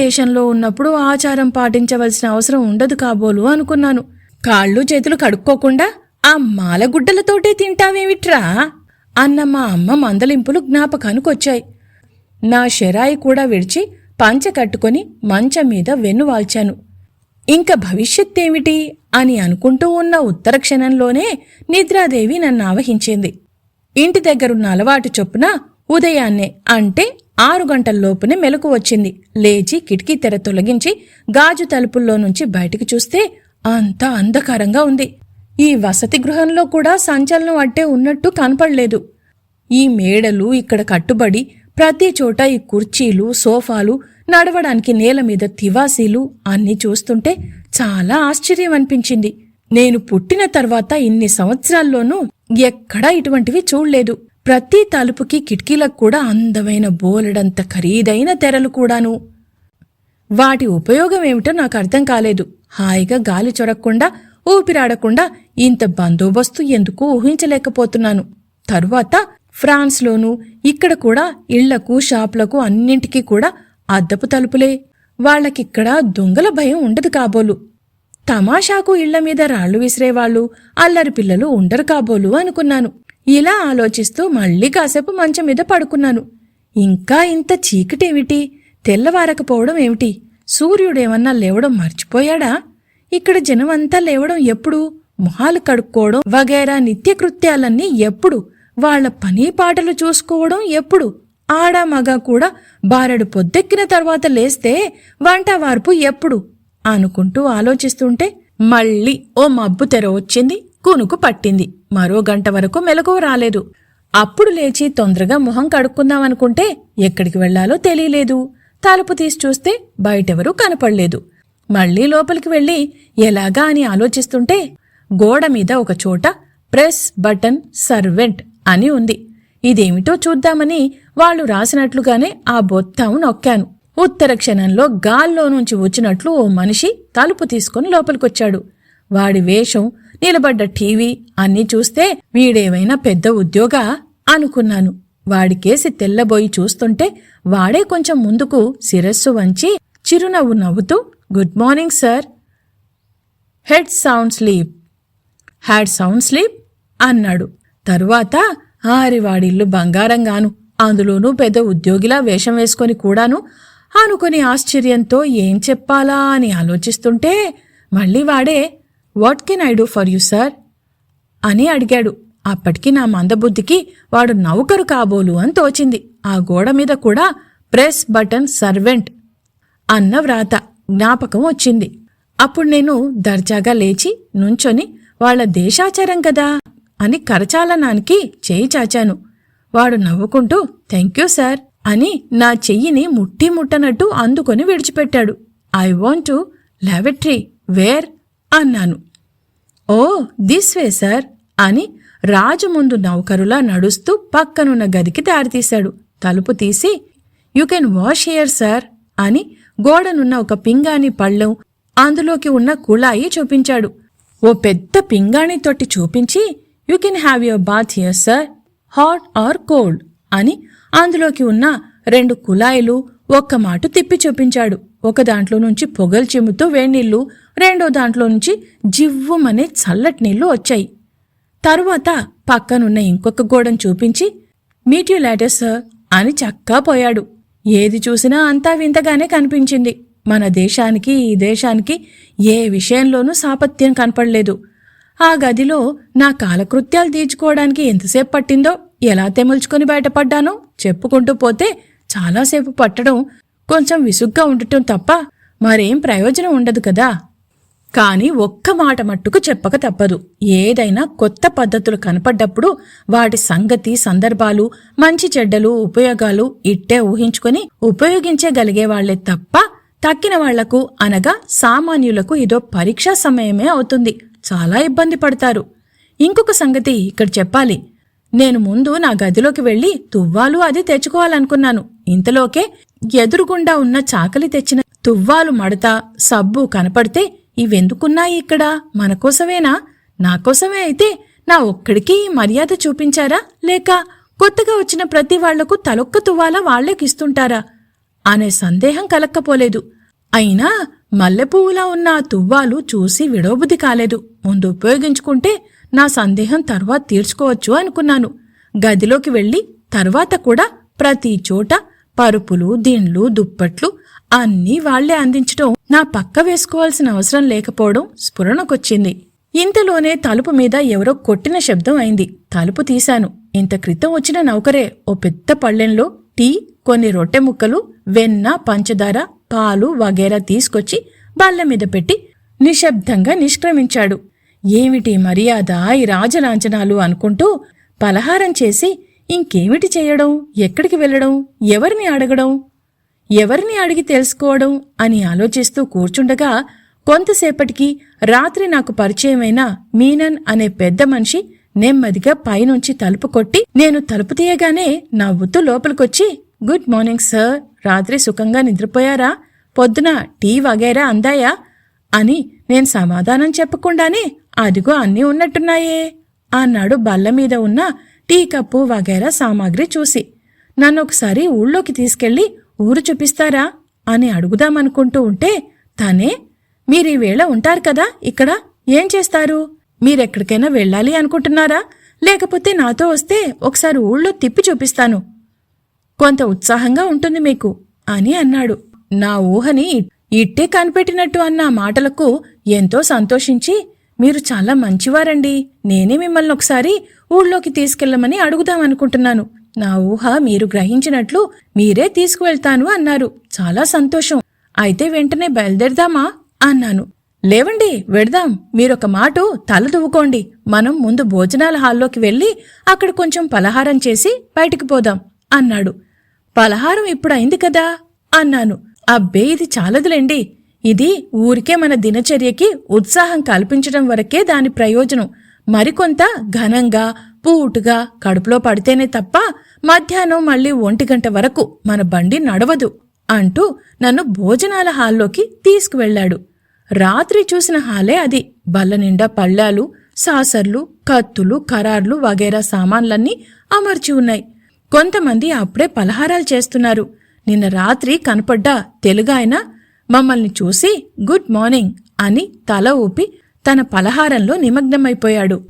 దేశంలో ఉన్నప్పుడు ఆచారం పాటించవలసిన అవసరం ఉండదు కాబోలు అనుకున్నాను. కాళ్ళు చేతులు కడుక్కోకుండా ఆ మాలగుడ్డలతోటే తింటావేమిట్రా? అన్న మా అమ్మ మందలింపులు జ్ఞాపకానికొచ్చాయి. నా షెరాయి కూడా విడిచి పంచ కట్టుకొని మంచం మీద వెన్ను వాల్చాను. ఇంక భవిష్యత్తేమిటి? అని అనుకుంటూ ఉన్న ఉత్తర క్షణంలోనే నిద్రాదేవి నన్ను ఆవహించింది. ఇంటి దగ్గరున్న అలవాటు చొప్పున ఉదయాన్నే అంటే ఆరు గంటల్లోపునే మెలకు వచ్చింది. లేచి కిటికీ తెర తొలగించి గాజు తలుపుల్లో నుంచి బయటికి చూస్తే అంతా అంధకారంగా ఉంది. ఈ వసతి గృహంలో కూడా సంచలనం అట్టే ఉన్నట్టు కనపడలేదు. ఈ మేడలు ఇక్కడ కట్టుబడి ప్రతి చోట ఈ కుర్చీలు సోఫాలు నడవడానికి నేల మీద తివాసీలు అన్నీ చూస్తుంటే చాలా ఆశ్చర్యం అనిపించింది. నేను పుట్టిన తర్వాత ఇన్ని సంవత్సరాల్లోనూ ఎక్కడా ఇటువంటివి చూడలేదు. ప్రతి తలుపుకి కిటికీలకు కూడా అందమైన బోలెడంత ఖరీదైన తెరలు కూడాను. వాటి ఉపయోగం ఏమిటో నాకు అర్థం కాలేదు. హాయిగా గాలి చొరక్కుండా ఊపిరాడకుండా ఇంత బందోబస్తు ఎందుకు ఊహించలేకపోతున్నాను. తరువాత ఫ్రాన్స్లోనూ ఇక్కడ కూడా ఇళ్ళకు షాపులకు అన్నింటికీ కూడా అద్దపు తలుపులే. వాళ్ళకిక్కడ దొంగల భయం ఉండదు కాబోలు. తమాషాకు ఇళ్ళ మీద రాళ్ళు విసిరేవాళ్ళు అల్లరి పిల్లలు ఉండరు కాబోలు అనుకున్నాను. ఇలా ఆలోచిస్తూ మళ్ళీ కాసేపు మంచం మీద పడుకున్నాను. ఇంకా ఇంత చీకటేమిటి? తెల్లవారకపోవడం ఏమిటి? సూర్యుడేమన్నా లేవడం మర్చిపోయాడా? ఇక్కడ జనమంతా లేవడం ఎప్పుడు? మొహాలు కడుక్కోవడం వగైరా నిత్యకృత్యాలన్నీ ఎప్పుడు? వాళ్ళ పని పాటలు చూసుకోవడం ఎప్పుడు? ఆడ మగ కూడా బారెడు పొద్దెక్కిన తర్వాత లేస్తే వంట వార్పు ఎప్పుడు? అనుకుంటూ ఆలోచిస్తుంటే మళ్ళీ ఓ మబ్బు తెర వచ్చింది. కునుకు పట్టింది. మరో గంట వరకు మెలకువ రాలేదు. అప్పుడు లేచి తొందరగా మొహం కడుక్కుందామనుకుంటే ఎక్కడికి వెళ్ళాలో తెలియలేదు. తలుపు తీసి చూస్తే బయటెవరూ కనపడలేదు. మళ్ళీ లోపలికి వెళ్ళి ఎలాగా అని ఆలోచిస్తుంటే గోడ మీద ఒక చోట ప్రెస్ బటన్ సర్వెంట్ అని ఉంది. ఇదేమిటో చూద్దామని వాళ్ళు రాసినట్లుగానే ఆ బొత్తాము నొక్కాను. ఉత్తర క్షణంలో గాల్లో నుంచి వచ్చినట్లు ఓ మనిషి తలుపు తీసుకుని లోపలికొచ్చాడు. వాడి వేషం నిలబడ్డ టీవీ అన్నీ చూస్తే వీడేవైనా పెద్ద ఉద్యోగా అనుకున్నాను. వాడికేసి తెల్లబోయి చూస్తుంటే వాడే కొంచెం ముందుకు శిరస్సు వంచి చిరునవ్వు నవ్వుతూ good morning sir. Had sound sleep. Had sound sleep? అన్నాడు. తరువాత ఆరివాడిల్లు బంగారంగాను అందులోనూ పెద్ద ఉద్యోగిలా వేషం వేసుకొని కూడాను అనుకుని ఆశ్చర్యంతో ఏం చెప్పాలా అని ఆలోచిస్తుంటే మళ్ళీ వాడే what can I do for you sir అని అడిగాడు. అప్పటికి నా మందబుద్ధికి వాడు నౌకరు కాబోలు అని తోచింది. ఆ గోడ మీద కూడా ప్రెస్ బటన్ సర్వెంట్ అన్న వ్రాత జ్ఞాపకం వచ్చింది. అప్పుడు నేను దర్జాగా లేచి నుంచొని వాళ్ళ దేశాచారం కదా అని కరచాలనానికి చేయి చాచాను. వాడు నవ్వుకుంటూ థ్యాంక్ యూ సార్ అని నా చెయ్యిని ముట్టి ముట్టనట్టు అందుకొని విడిచిపెట్టాడు. I want to lavatory where అన్నాను. ఓ దిస్ వే సార్ అని రాజు ముందు నౌకరులా నడుస్తూ పక్కనున్న గదికి దారితీశాడు. తలుపు తీసి you can wash here sir అని గోడనున్న ఒక పింగాణి పళ్ళెం అందులోకి ఉన్న కుళాయి చూపించాడు. ఓ పెద్ద పింగాణి తొట్టి చూపించి you can have your bath here sir hot or cold అని అందులోకి ఉన్న రెండు కుళాయిలు ఒక్క మాటు తిప్పి చూపించాడు. ఒక దాంట్లో నుంచి పొగలు చిమ్ముతూ వేణీళ్ళు రెండో దాంట్లో నుంచి జివ్వుమనే చల్లటి నీళ్ళు వచ్చాయి. తరువాత పక్కనున్న ఇంకొక గోడను చూపించి మీట్ యు సార్ అని చక్కా పోయాడు. ఏది చూసినా అంతా వింతగానే కనిపించింది. మన దేశానికి ఈ దేశానికి ఏ విషయంలోనూ సాపత్యం కనపడలేదు. ఆ గదిలో నా కాలకృత్యాలు తీర్చుకోవడానికి ఎంతసేపు పట్టిందో ఎలా తెముల్చుకొని బయటపడ్డానో చెప్పుకుంటూ పోతే చాలాసేపు పట్టడం కొంచెం విసుగ్గా ఉండటం తప్ప మరేం ప్రయోజనం ఉండదు కదా. కాని ఒక్క మాట మట్టుకు చెప్పక తప్పదు. ఏదైనా కొత్త పద్ధతులు కనపడ్డప్పుడు వాటి సంగతి సందర్భాలు మంచి చెడ్డలు ఉపయోగాలు ఇట్టే ఊహించుకొని ఉపయోగించగలిగే వాళ్ళే తప్ప తక్కిన వాళ్ళకు అనగా సామాన్యులకు ఇదో పరీక్షా సమయమే అవుతుంది. చాలా ఇబ్బంది పడతారు. ఇంకొక సంగతి ఇక్కడ చెప్పాలి. నేను ముందు నా గదిలోకి వెళ్ళి తువ్వాలు అది తెచ్చుకోవాలనుకున్నాను. ఇంతలోకే ఎదురుగుండా ఉన్న చాకలి తెచ్చిన తువ్వాలు మడత సబ్బు కనపడితే ఇవెందుకున్నాయి ఇక్కడ? మనకోసమేనా నాకోసమే అయితే నా ఒక్కడికి ఈ మర్యాద చూపించారా? లేక కొత్తగా వచ్చిన ప్రతి వాళ్ళకు తలొక్క తువ్వాల వాళ్ళేకిస్తుంటారా? అనే సందేహం కలక్కపోలేదు. అయినా మల్లెపువ్వులా ఉన్న ఆ తువ్వాలు చూసి విడోబుద్ధి కాలేదు. ముందు ఉపయోగించుకుంటే నా సందేహం తర్వాత తీర్చుకోవచ్చు అనుకున్నాను. గదిలోకి వెళ్ళి తర్వాత కూడా ప్రతి చోట పరుపులు దిండ్లు దుప్పట్లు అన్నీ వాళ్ళే అందించటం నా పక్క వేసుకోవాల్సిన అవసరం లేకపోవడం స్ఫురణకొచ్చింది. ఇంతలోనే తలుపు మీద ఎవరో కొట్టిన శబ్దం అయింది. తలుపు తీశాను. ఇంత క్రితం వచ్చిన నౌకరే ఓ పెద్ద పళ్ళెంలో టీ కొన్ని రొట్టె ముక్కలు వెన్న పంచదార పాలు వగేరా తీసుకొచ్చి బల్ల మీద పెట్టి నిశ్శబ్దంగా నిష్క్రమించాడు. ఏమిటి మర్యాద ఈ రాజలాంఛనాలు అనుకుంటూ పలహారం చేసి ఇంకేమిటి చేయడం? ఎక్కడికి వెళ్ళడం? ఎవరిని అడగడం? ఎవరిని అడిగి తెలుసుకోవడం అని ఆలోచిస్తూ కూర్చుండగా కొంతసేపటికి రాత్రి నాకు పరిచయమైన మీనన్ అనే పెద్ద మనిషి నెమ్మదిగా పైనుంచి తలుపు కొట్టి నేను తలుపు తీయగానే నవ్వుతూ లోపలికొచ్చి గుడ్ మార్నింగ్ సార్ రాత్రి సుఖంగా నిద్రపోయారా? పొద్దున టీ వగైరా అందాయా? అని నేను సమాధానం చెప్పకుండానే అదిగో అన్నీ ఉన్నట్టున్నాయే అన్నాడు బల్ల మీద ఉన్న టీ కప్పు వగైరా సామాగ్రి చూసి. నన్ను ఒకసారి ఊళ్ళోకి తీసుకెళ్ళి ఊరు చూపిస్తారా అని అడుగుదామనుకుంటూ ఉంటే తనే మీరీవేళ ఉంటారు కదా ఇక్కడ ఏం చేస్తారు? మీరెక్కడికైనా వెళ్ళాలి అనుకుంటున్నారా? లేకపోతే నాతో వస్తే ఒకసారి ఊళ్ళో తిప్పి చూపిస్తాను. కొంత ఉత్సాహంగా ఉంటుంది మీకు అని అన్నాడు. నా ఊహని ఇట్టే కనిపెట్టినట్టు అన్న మాటలకు ఎంతో సంతోషించి మీరు చాలా మంచివారండి నేనే మిమ్మల్ని ఒకసారి ఊళ్ళోకి తీసుకెళ్ళమని అడుగుదామనుకుంటున్నాను. నా ఊహ మీరు గ్రహించినట్లు మీరే తీసుకువెళ్తాను అన్నారు. చాలా సంతోషం. అయితే వెంటనే బయలుదేరదామా? అన్నాను. లేవండి వెడదాం. మీరొక మాట తలదువ్వుకోండి మనం ముందు భోజనాల హాల్లోకి వెళ్ళి అక్కడ కొంచెం పలహారం చేసి బయటికి పోదాం అన్నాడు. పలహారం ఇప్పుడైంది కదా? అన్నాను. అబ్బే ఇది చాలదులేండి. ఇది ఊరికే మన దినచర్యకి ఉత్సాహం కల్పించడం వరకే దాని ప్రయోజనం. మరికొంత ఘనంగా పూటుగా కడుపులో పడితేనే తప్ప మధ్యాహ్నం మళ్ళీ ఒంటి గంట వరకు మన బండి నడవదు అంటూ నన్ను భోజనాల హాల్లోకి తీసుకువెళ్ళాడు. రాత్రి చూసిన హాలే అది. బల్ల నిండా పళ్ళాలు సాసర్లు కత్తులు కరార్లు వగైరా సామాన్లన్నీ అమర్చి ఉన్నాయి. కొంతమంది అప్పుడే పలహారాలు చేస్తున్నారు. నిన్న రాత్రి కనపడ్డ తెలుగాయన మమ్మల్ని చూసి గుడ్ మార్నింగ్ అని తల ఊపి తన పలహారంలో నిమగ్నమైపోయాడు.